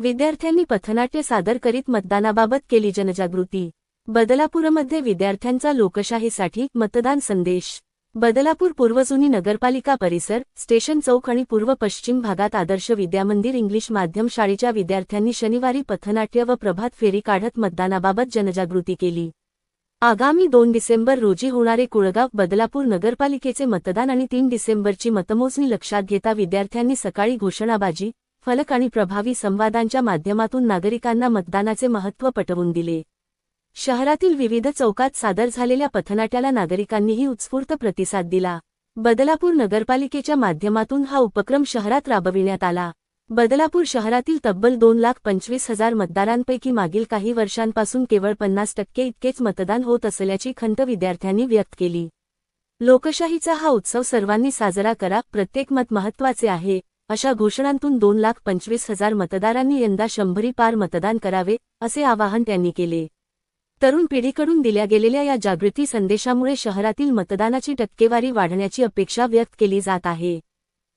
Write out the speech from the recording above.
विद्यार्थ्यांनी पथनाट्य सादर करीत मतदानाबाबत केली जनजागृती. बदलापूरमध्ये विद्यार्थ्यांचा लोकशाहीसाठी मतदान संदेश. बदलापूर पूर्वजुनी नगरपालिका परिसर स्टेशन चौक आणि पूर्व पश्चिम भागात आदर्श विद्यामंदिर इंग्लिश माध्यम शाळेच्या विद्यार्थ्यांनी शनिवारी पथनाट्य व प्रभात फेरी काढत मतदानाबाबत जनजागृती केली. आगामी दोन डिसेंबर रोजी होणारे कुळगाव बदलापूर नगरपालिकेचे मतदान आणि तीन डिसेंबरची मतमोजणी लक्षात घेता विद्यार्थ्यांनी सकाळी घोषणाबाजी फलक आणि प्रभावी संवादांच्या माध्यमातून नागरिकांना मतदानाचे महत्त्व पटवून दिले. शहरातील विविध चौकात सादर झालेल्या पथनाट्याला नागरिकांनीही उत्स्फूर्त प्रतिसाद दिला. बदलापूर नगरपालिकेच्या माध्यमातून हा उपक्रम शहरात राबविण्यात आला. बदलापूर शहरातील तब्बल दोन लाख पंचवीस हजार मतदारांपैकी मागील काही वर्षांपासून केवळ पन्नास टक्के इतकेच मतदान होत असल्याची खंत विद्यार्थ्यांनी व्यक्त केली. लोकशाहीचा हा उत्सव सर्वांनी साजरा करा प्रत्येक मत महत्त्वाचे आहे. अशा घोषणांतून दोन लाख पंचवीस हजार मतदारांनी यंदा शंभरी पार मतदान करावे असे आवाहन त्यांनी केले. तरुण पिढीकडून दिल्या गेलेल्या या जागृती संदेशामुळे शहरातील मतदानाची टक्केवारी वाढण्याची अपेक्षा व्यक्त केली जात आहे.